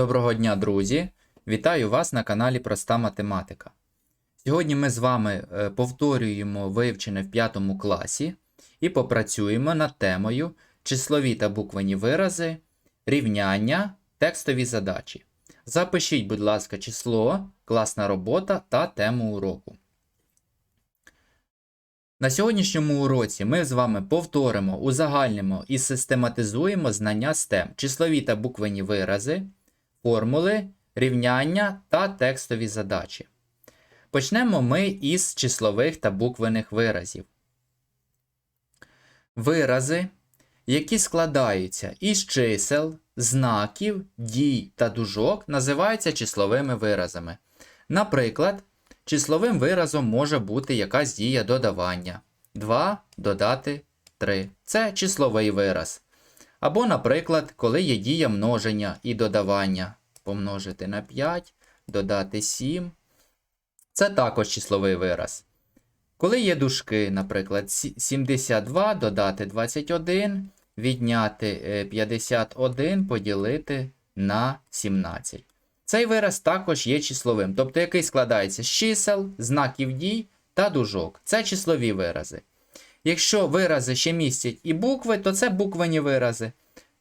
Доброго дня, друзі! Вітаю вас на каналі Проста Математика. Сьогодні ми з вами е, повторюємо вивчене в 5 класі і попрацюємо над темою числові та буквені вирази, рівняння, текстові задачі. Запишіть, будь ласка, число, класна робота та тему уроку. На сьогоднішньому уроці ми з вами повторимо, узагальнимо і систематизуємо знання STEM, числові та буквені вирази, формули, рівняння та текстові задачі. Почнемо ми із числових та буквених виразів. Вирази, які складаються із чисел, знаків, дій та дужок, називаються числовими виразами. Наприклад, числовим виразом може бути якась дія додавання. 2 додати 3. Це числовий вираз. Або, наприклад, коли є дія множення і додавання. Помножити на 5, додати 7. Це також числовий вираз. Коли є дужки, наприклад, 72 додати 21, відняти е, 51, поділити на 17. Цей вираз також є числовим, тобто який складається з чисел, знаків дій та дужок. Це числові вирази. Якщо вирази ще містять і букви, то це буквені вирази.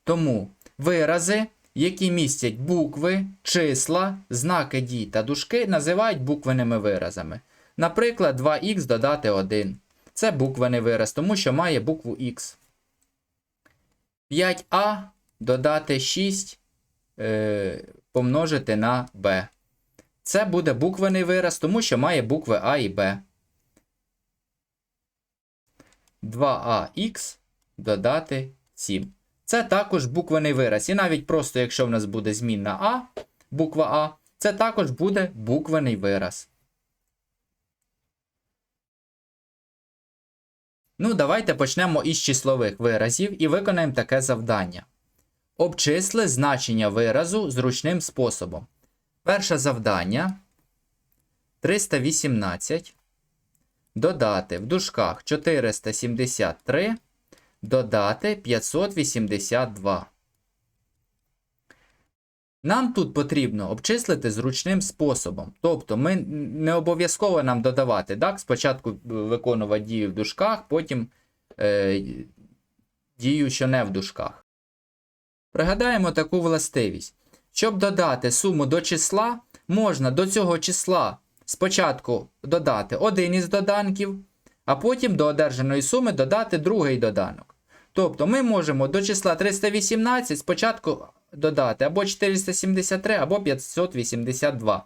Тому вирази, які містять букви, числа, знаки дій та дужки, називають буквеними виразами. Наприклад, 2х додати 1. Це буквений вираз, тому що має букву Х. 5а додати 6 е, помножити на b. Це буде буквений вираз, тому що має букви А і Б. 2ах додати 7. Це також буквений вираз. І навіть просто, якщо в нас буде змінна А, буква А, це також буде буквений вираз. Ну, давайте почнемо із числових виразів і виконаємо таке завдання. Обчисли значення виразу зручним способом. Перше завдання 318. Додати в дужках 473, додати 582. Нам тут потрібно обчислити зручним способом. Тобто ми не обов'язково нам додавати. Так? Спочатку виконувати дію в дужках, потім е, дію, що не в дужках. Пригадаємо таку властивість. Щоб додати суму до числа, можна до цього числа спочатку додати один із доданків, а потім до одержаної суми додати другий доданок. Тобто ми можемо до числа 318 спочатку додати або 473, або 582.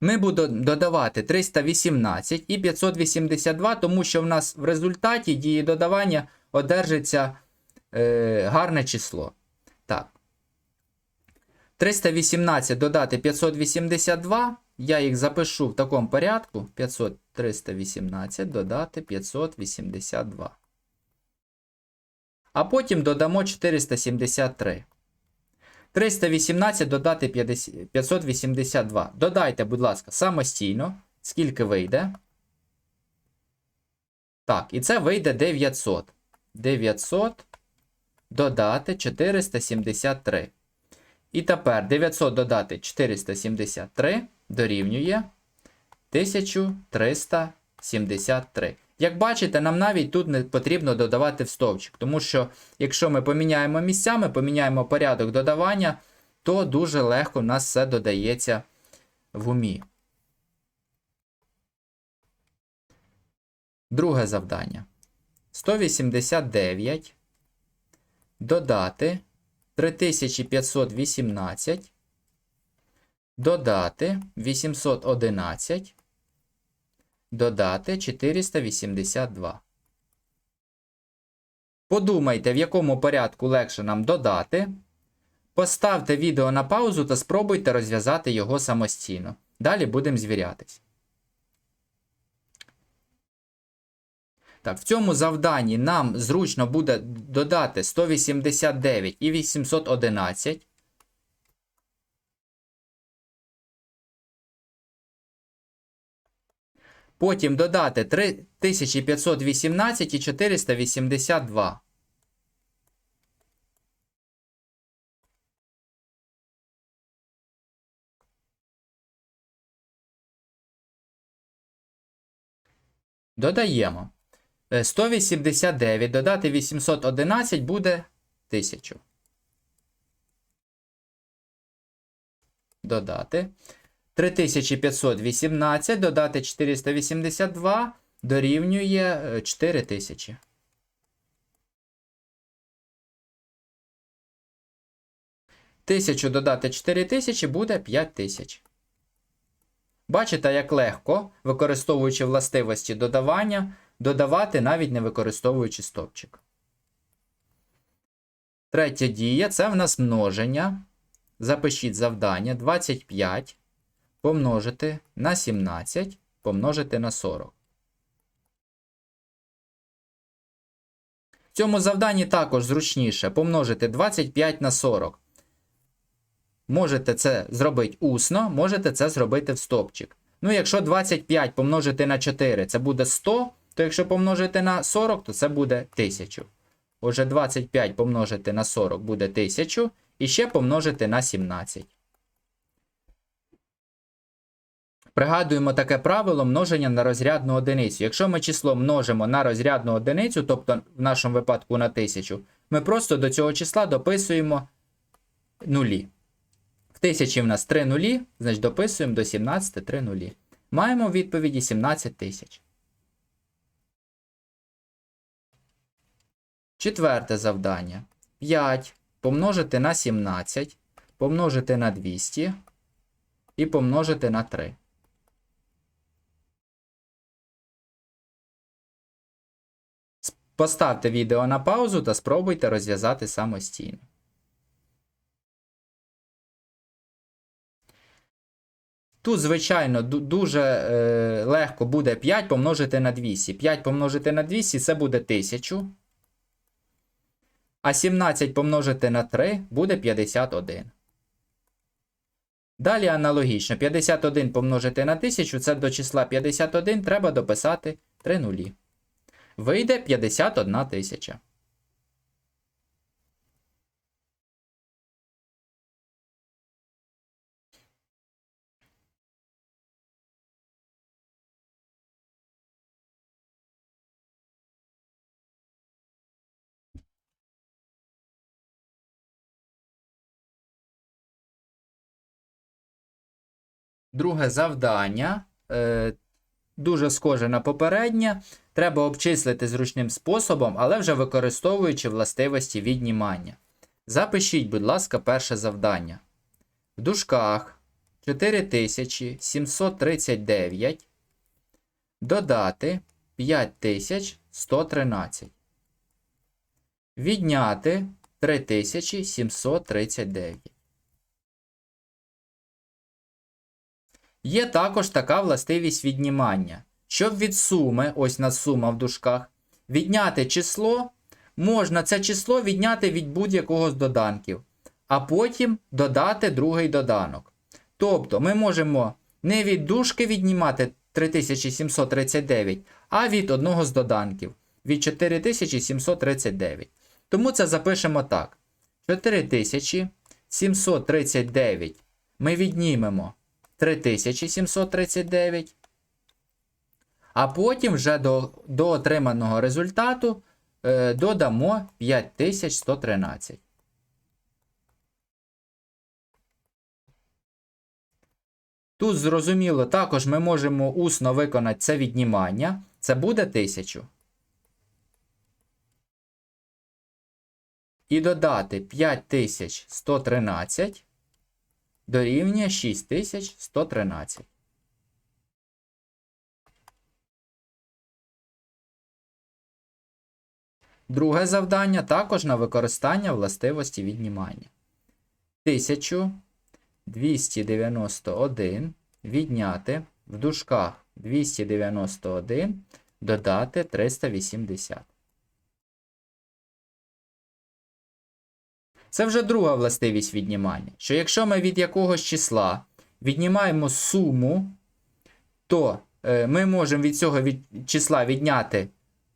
Ми будемо додавати 318 і 582, тому що в нас в результаті дії додавання одержиться е, гарне число. Так. 318 додати 582. Я їх запишу в такому порядку. 500, 318 додати 582. А потім додамо 473. 318 додати 50, 582. Додайте, будь ласка, самостійно. Скільки вийде? Так, і це вийде 900. 900 додати 473. І тепер 900 додати 473 дорівнює 1373. Як бачите, нам навіть тут не потрібно додавати в стовпчик, тому що якщо ми поміняємо місцями, поміняємо порядок додавання, то дуже легко в нас все додається в умі. Друге завдання. 189 додати 3518 додати 811 додати 482. Подумайте, в якому порядку легше нам додати. Поставте відео на паузу та спробуйте розв'язати його самостійно. Далі будемо звірятись. Так, в цьому завданні нам зручно буде додати 189 і 811. Потім додати 3518 і 482. Додаємо. Е, 189 додати 811 буде 1000. Додати. 3518 додати 482 дорівнює е, 4000. Тисячу додати 4000 буде 5000. Бачите, як легко, використовуючи властивості додавання, додавати навіть не використовуючи стопчик. Третя дія це в нас множення. Запишіть завдання 25 помножити на 17 помножити на 40. В цьому завданні також зручніше помножити 25 на 40. Можете це зробити усно, можете це зробити в стопчик. Ну, якщо 25 помножити на 4 це буде 100, то якщо помножити на 40, то це буде 1000. Отже, 25 помножити на 40 буде 1000. І ще помножити на 17. Пригадуємо таке правило множення на розрядну одиницю. Якщо ми число множимо на розрядну одиницю, тобто в нашому випадку на 1000, ми просто до цього числа дописуємо нулі. В тисячі в нас 3 нулі, значить дописуємо до 17 3 нулі. Маємо в відповіді 17 тисяч. Четверте завдання. 5 помножити на 17, помножити на 200 і помножити на 3. Поставте відео на паузу та спробуйте розв'язати самостійно. Тут, звичайно, дуже е, легко буде 5 помножити на 200. 5 помножити на 200 це буде 1000. А 17 помножити на 3 буде 51. Далі аналогічно. 51 помножити на 1000 це до числа 51 треба дописати 3 нулі. Вийде 51 тисяча. Друге завдання. Дуже схоже на попереднє. Треба обчислити зручним способом, але вже використовуючи властивості віднімання. Запишіть, будь ласка, перше завдання. В дужках 4739 додати 5113. Відняти 3739. Є також така властивість віднімання. Щоб від суми, ось на сума в дужках, відняти число, можна це число відняти від будь-якого з доданків, а потім додати другий доданок. Тобто ми можемо не від дужки віднімати 3739, а від одного з доданків від 4739. Тому це запишемо так. 4739 ми віднімемо 3739. А потім вже до до отриманого результату е, додамо 5113. Тут, зрозуміло, також ми можемо усно виконати це віднімання. Це буде 1000. І додати 5113 дорівнює 6113. Друге завдання також на використання властивості віднімання. 1291 відняти в дужках 291 додати 380. Це вже друга властивість віднімання. Що якщо ми від якогось числа віднімаємо суму, то е, ми можемо від цього від числа відняти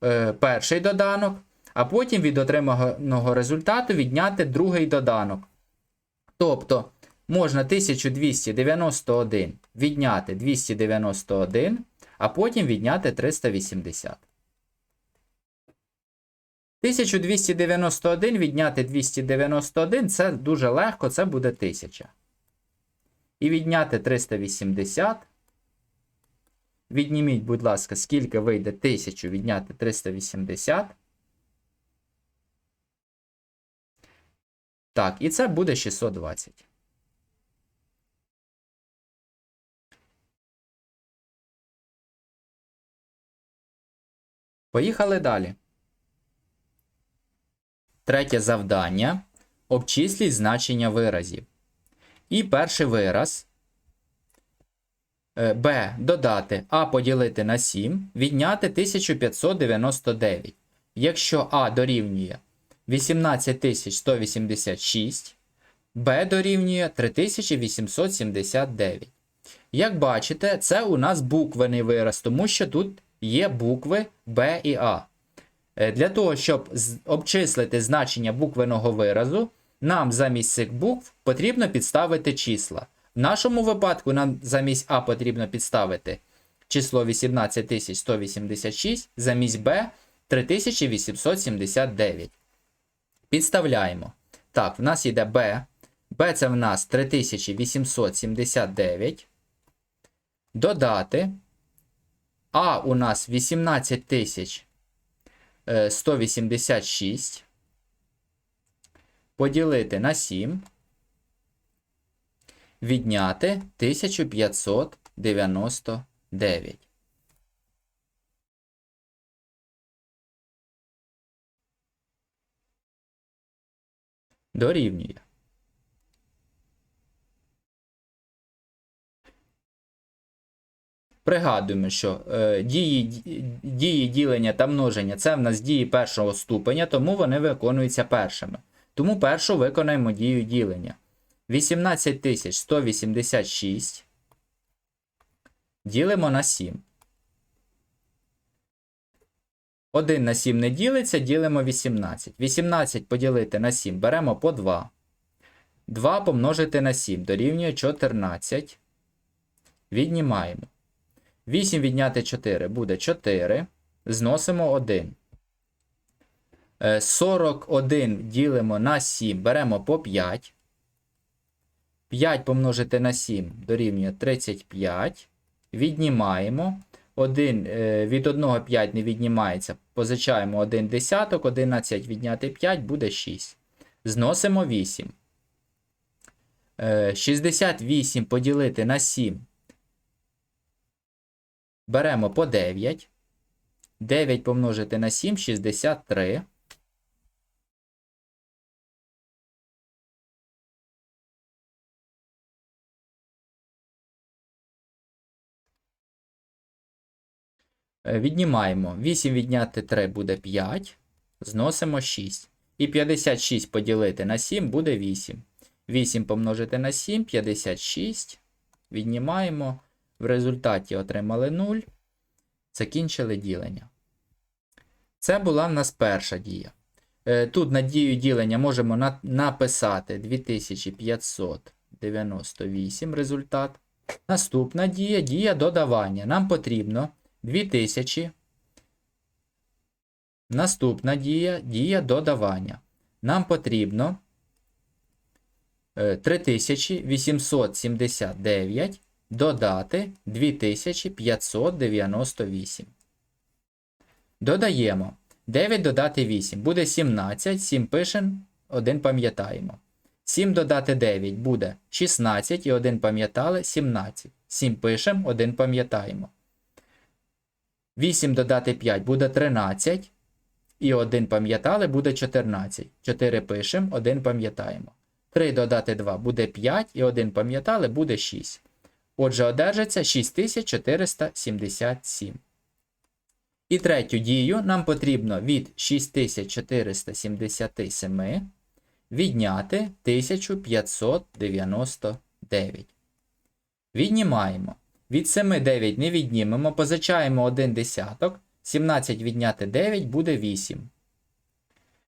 е, перший доданок, а потім від отриманого результату відняти другий доданок. Тобто можна 1291 відняти 291, а потім відняти 380. 1291 відняти 291 це дуже легко, це буде 1000. І відняти 380. Відніміть, будь ласка, скільки вийде 1000 відняти 380. Так, і це буде 620. Поїхали далі. Третє завдання. Обчисліть значення виразів. І перший вираз. Е, Б. Додати А поділити на 7, відняти 1599. Якщо А дорівнює 18186, Б дорівнює 3879. Як бачите, це у нас буквений вираз, тому що тут є букви Б і А. Е, Для того, щоб обчислити значення буквеного виразу, нам замість цих букв потрібно підставити числа. В нашому випадку нам замість А потрібно підставити число 18186, замість Б 3879. Підставляємо. Так, в нас йде Б. Б це в нас 3879. Додати. А у нас 18186. Поділити на 7. Відняти 1599. Дорівнює. Пригадуємо, що е, дії, дії ділення та множення це в нас дії першого ступеня, тому вони виконуються першими. Тому першу виконаємо дію ділення. 18186 ділимо на 7. 1 на 7 не ділиться, ділимо 18. 18 поділити на 7 беремо по 2. 2 помножити на 7 дорівнює 14. Віднімаємо. 8 відняти 4 буде 4. Зносимо 1. Е, 41 ділимо на 7, беремо по 5. 5 помножити на 7 дорівнює 35. Віднімаємо. 1, е, від 1 5 не віднімається. Позичаємо 1 десяток, 11 відняти 5 буде 6. Зносимо 8. Е, 68 поділити на 7. Беремо по 9. 9 помножити на 7 63. Е, Віднімаємо 8 відняти 3 буде 5. Зносимо 6. І 56 поділити на 7 буде 8. 8 помножити на 7 56. Віднімаємо. В результаті отримали 0. Закінчили ділення. Це була в нас перша дія. Е, Тут на дію ділення можемо на- написати 2598 результат. Наступна дія дія додавання. Нам потрібно 2000. Наступна дія дія додавання. Нам потрібно е, 3879 додати 2598. Додаємо 9 додати 8 буде 17, 7 пишемо, 1 пам'ятаємо. 7 додати 9 буде 16 і 1 пам'ятали 17. 7 пишемо, 1 пам'ятаємо. 8 додати 5 буде 13. І 1 пам'ятали буде 14. 4 пишемо, 1 пам'ятаємо. 3 додати 2 буде 5 і 1 пам'ятали буде 6. Отже, одержиться 6477. І третю дію нам потрібно від 6477 відняти 1599. Віднімаємо. Від 7 9 не віднімемо, позичаємо 1 десяток. 17 відняти 9 буде 8.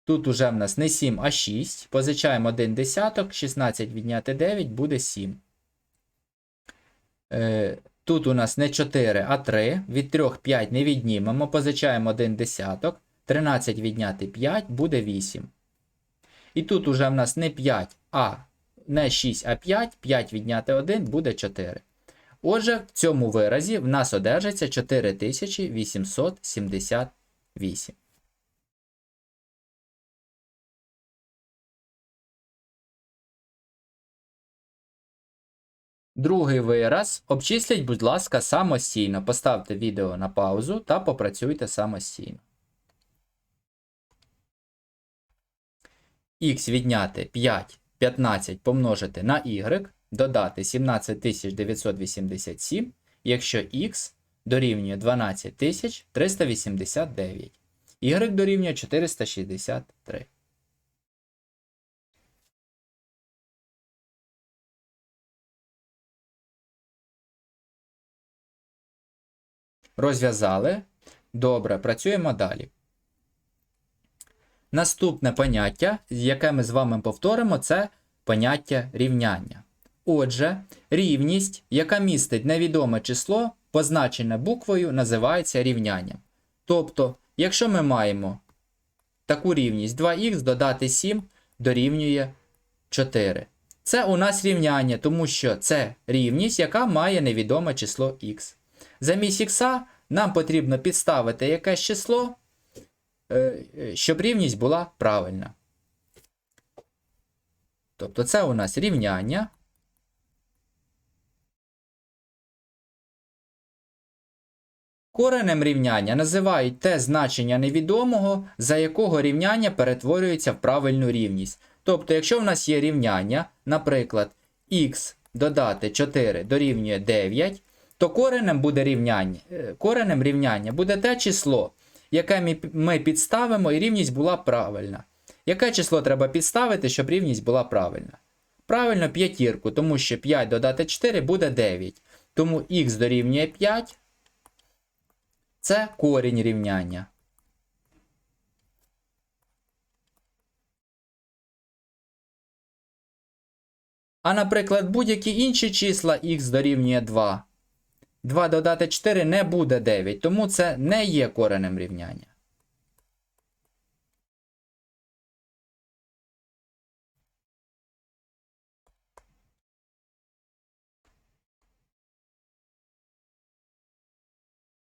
Тут уже в нас не 7, а 6. Позичаємо 1 десяток, 16 відняти 9 буде 7. Е, Тут у нас не 4, а 3. Від 3 5 не віднімемо, позичаємо 1 десяток. 13 відняти 5 буде 8. І тут уже в нас не 5, а не 6, а 5. 5 відняти 1 буде 4. Отже, в цьому виразі в нас одержиться 4878. Другий вираз. Обчисліть, будь ласка, самостійно. Поставте відео на паузу та попрацюйте самостійно. Х відняти 5, 15 помножити на y, додати 17987, якщо х дорівнює 12389. Y дорівнює 463. Розв'язали. Добре, працюємо далі. Наступне поняття, яке ми з вами повторимо, це поняття рівняння. Отже, рівність, яка містить невідоме число, позначене буквою, називається рівнянням. Тобто, якщо ми маємо таку рівність 2х додати 7 дорівнює 4. Це у нас рівняння, тому що це рівність, яка має невідоме число х. Замість х нам потрібно підставити якесь число, е, щоб рівність була правильна. Тобто це у нас рівняння. Коренем рівняння називають те значення невідомого, за якого рівняння перетворюється в правильну рівність. Тобто, якщо в нас є рівняння, наприклад, х додати 4 дорівнює 9, то коренем буде рівняння, е, коренем рівняння буде те число, яке ми підставимо, і рівність була правильна. Яке число треба підставити, щоб рівність була правильна? Правильно, п'ятірку, тому що 5 додати 4 буде 9. Тому х дорівнює 5. Це корінь рівняння. А, наприклад, будь-які інші числа х дорівнює 2. 2 додати 4 не буде 9, тому це не є коренем рівняння.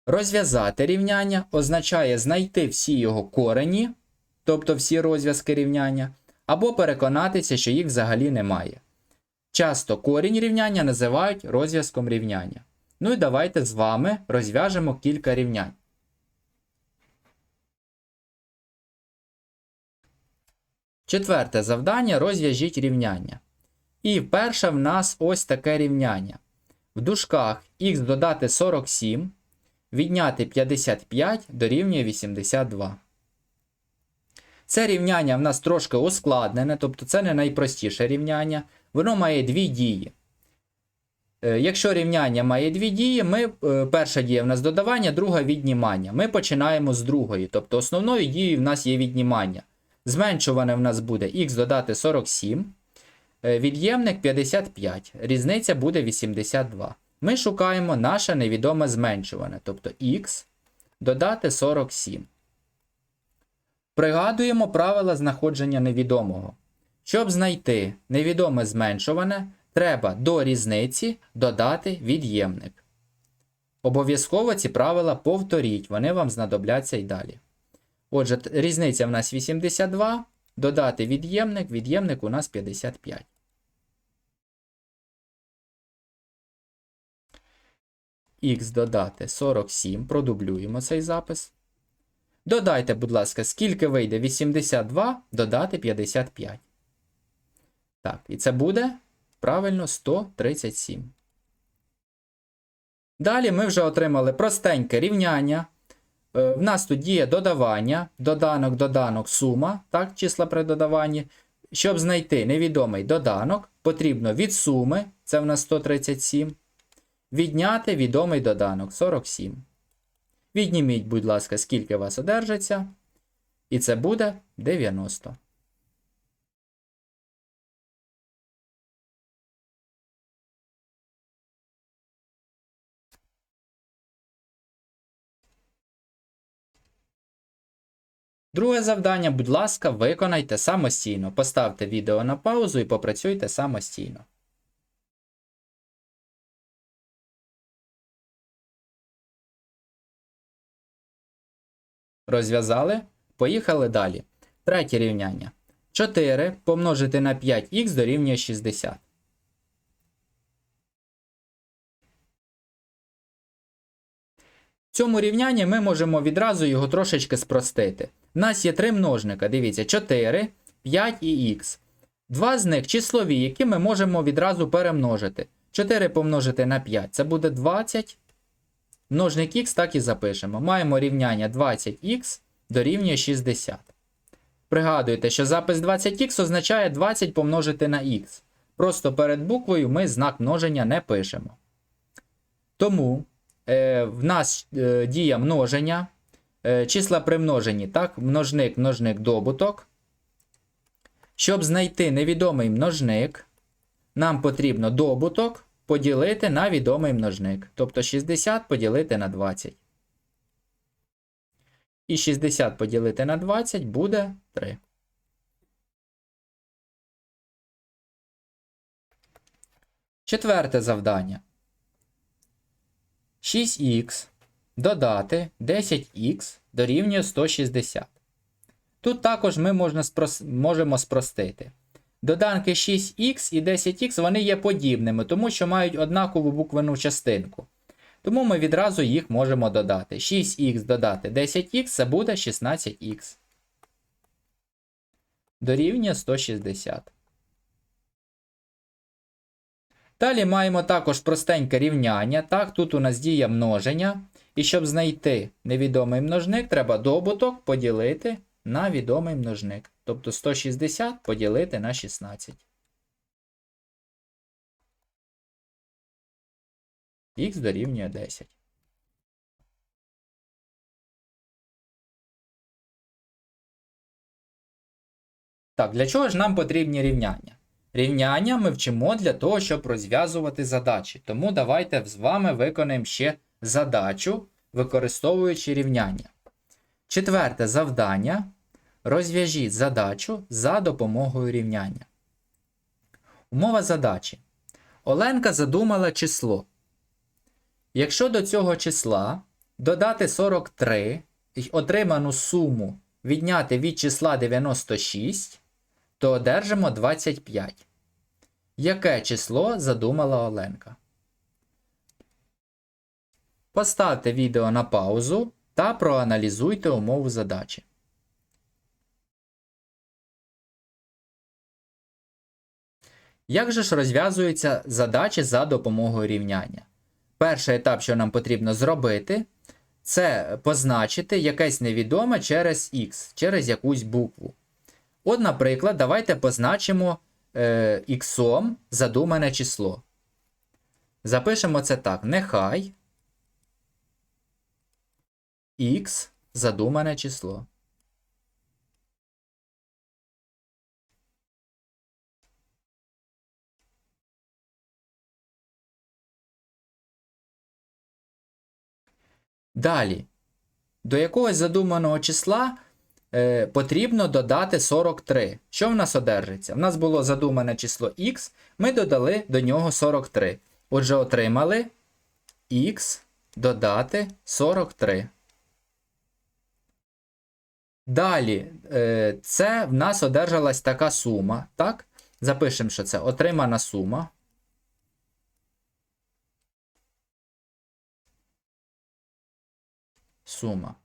Розв'язати рівняння означає знайти всі його корені, тобто всі розв'язки рівняння, або переконатися, що їх взагалі немає. Часто корінь рівняння називають розв'язком рівняння. Ну і давайте з вами розв'яжемо кілька рівнянь. Четверте завдання розв'яжіть рівняння. І перше в нас ось таке рівняння. В дужках х додати 47, відняти 55 дорівнює 82. Це рівняння в нас трошки ускладнене, тобто це не найпростіше рівняння. Воно має дві дії. Е, якщо рівняння має дві дії, ми, е, перша дія в нас додавання, друга віднімання. Ми починаємо з другої. Тобто основною дією в нас є віднімання. Зменшуване в нас буде х додати 47, е, від'ємник 55. Різниця буде 82. Ми шукаємо наше невідоме зменшуване, тобто х додати 47. Пригадуємо правила знаходження невідомого. Щоб знайти невідоме зменшуване, треба до різниці додати від'ємник. Обов'язково ці правила повторіть, вони вам знадобляться і далі. Отже, різниця в нас 82, додати від'ємник, від'ємник у нас 55. Х додати 47, продублюємо цей запис. Додайте, будь ласка, скільки вийде 82 додати 55. Так, і це буде правильно 137. Далі ми вже отримали простеньке рівняння. Е, в нас тут діє додавання, доданок, доданок, сума, так, числа при додаванні. Щоб знайти невідомий доданок, потрібно від суми, це в нас 137, відняти відомий доданок 47. Відніміть, будь ласка, скільки у вас одержиться. І це буде 90. Друге завдання, будь ласка, виконайте самостійно. Поставте відео на паузу і попрацюйте самостійно. Розв'язали? Поїхали далі. Третє рівняння. 4 помножити на 5х дорівнює 60. В цьому рівнянні ми можемо відразу його трошечки спростити. У нас є три множника. Дивіться, 4, 5 і х. Два з них числові, які ми можемо відразу перемножити. 4 помножити на 5 це буде 20. Множник х так і запишемо. Маємо рівняння 20х дорівнює 60. Пригадуйте, що запис 20х означає 20 помножити на х. Просто перед буквою ми знак множення не пишемо. Тому в нас е, дія множення. Е, числа примножені, так, множник, множник, добуток. Щоб знайти невідомий множник, нам потрібно добуток поділити на відомий множник. Тобто 60 поділити на 20. І 60 поділити на 20 буде 3. Четверте завдання. 6х додати 10х дорівнює 160. Тут також ми можна спрос... можемо спростити. Доданки 6х і 10х вони є подібними, тому що мають однакову буквену частинку. Тому ми відразу їх можемо додати. 6х додати 10х це буде 16х. Дорівнює 160. Далі маємо також простеньке рівняння. Так, тут у нас діє множення. І щоб знайти невідомий множник, треба добуток поділити на відомий множник. Тобто 160 поділити на 16. Х дорівнює 10. Так, для чого ж нам потрібні рівняння? Рівняння ми вчимо для того, щоб розв'язувати задачі. Тому давайте з вами виконаємо ще задачу, використовуючи рівняння. Четверте завдання. Розв'яжіть задачу за допомогою рівняння. Умова задачі. Оленка задумала число. Якщо до цього числа додати 43 і отриману суму відняти від числа 96, то одержимо 25. Яке число задумала Оленка? Поставте відео на паузу та проаналізуйте умову задачі. Як же ж розв'язуються задачі за допомогою рівняння? Перший етап, що нам потрібно зробити, це позначити якесь невідоме через X, через якусь букву. От, наприклад, давайте позначимо е, X задумане число. Запишемо це так: нехай X задумане число. Далі, до якогось задуманого числа е, потрібно додати 43. Що в нас одержиться? В нас було задумане число x, ми додали до нього 43. Отже, отримали x додати 43. Далі, е, це в нас одержалась така сума. Так? Запишемо, що це отримана сума. Сума.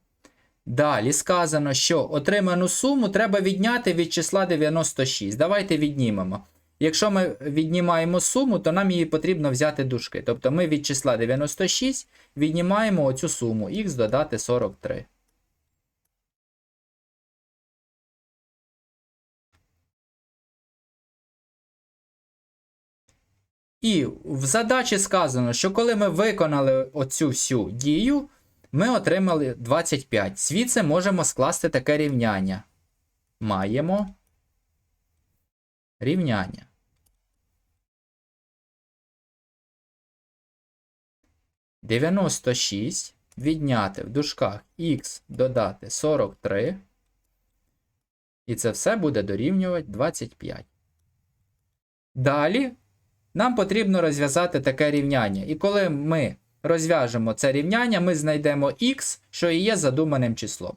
Далі сказано, що отриману суму треба відняти від числа 96. Давайте віднімемо. Якщо ми віднімаємо суму, то нам її потрібно взяти дужки. Тобто ми від числа 96 віднімаємо оцю суму х додати 43. І в задачі сказано, що коли ми виконали оцю всю дію, ми отримали 25. Звідси можемо скласти таке рівняння. Маємо рівняння. Дев'яносто шість відняти в дужках х додати 43 І це все буде дорівнювати 25. Далі нам потрібно розв'язати таке рівняння. І коли ми розв'яжемо це рівняння, ми знайдемо х, що і є задуманим числом.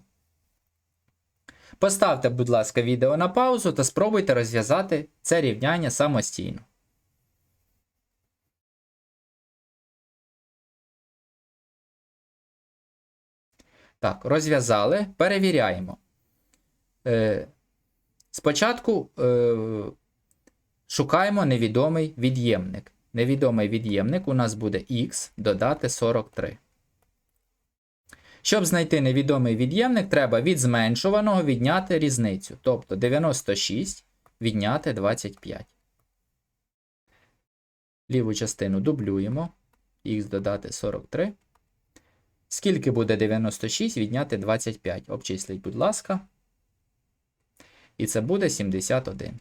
Поставте, будь ласка, відео на паузу та спробуйте розв'язати це рівняння самостійно. Так, розв'язали, перевіряємо. Е, спочатку е, шукаємо невідомий від'ємник. Невідомий від'ємник у нас буде х додати 43. Щоб знайти невідомий від'ємник, треба від зменшуваного відняти різницю. Тобто 96 відняти 25. Ліву частину дублюємо. Х додати 43. Скільки буде 96 відняти 25? Обчисліть, будь ласка. І це буде 71.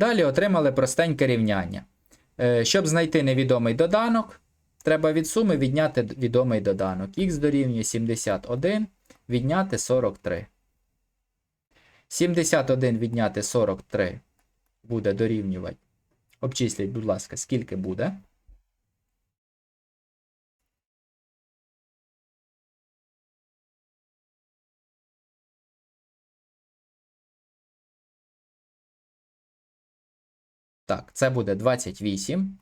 Далі отримали простеньке рівняння. Е, Щоб знайти невідомий доданок, треба від суми відняти відомий доданок. Х дорівнює 71, відняти 43. 71 відняти 43 буде дорівнювати. Обчисліть, будь ласка, скільки буде. Так, це буде 28.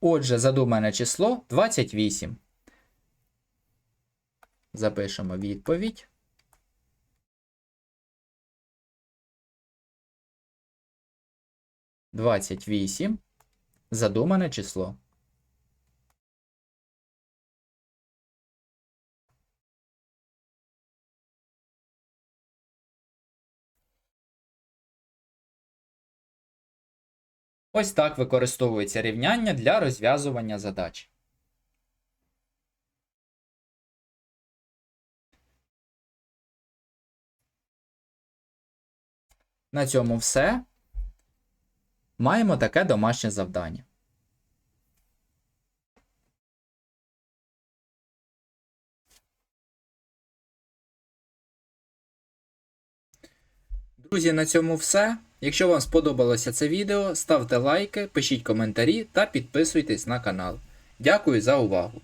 Отже, задумане число 28. Запишемо відповідь. Двадцять вісім. Задумане число. Ось так використовується рівняння для розв'язування задач. На цьому все. Маємо таке домашнє завдання. Друзі, на цьому все. Якщо вам сподобалося це відео, ставте лайки, пишіть коментарі та підписуйтесь на канал. Дякую за увагу!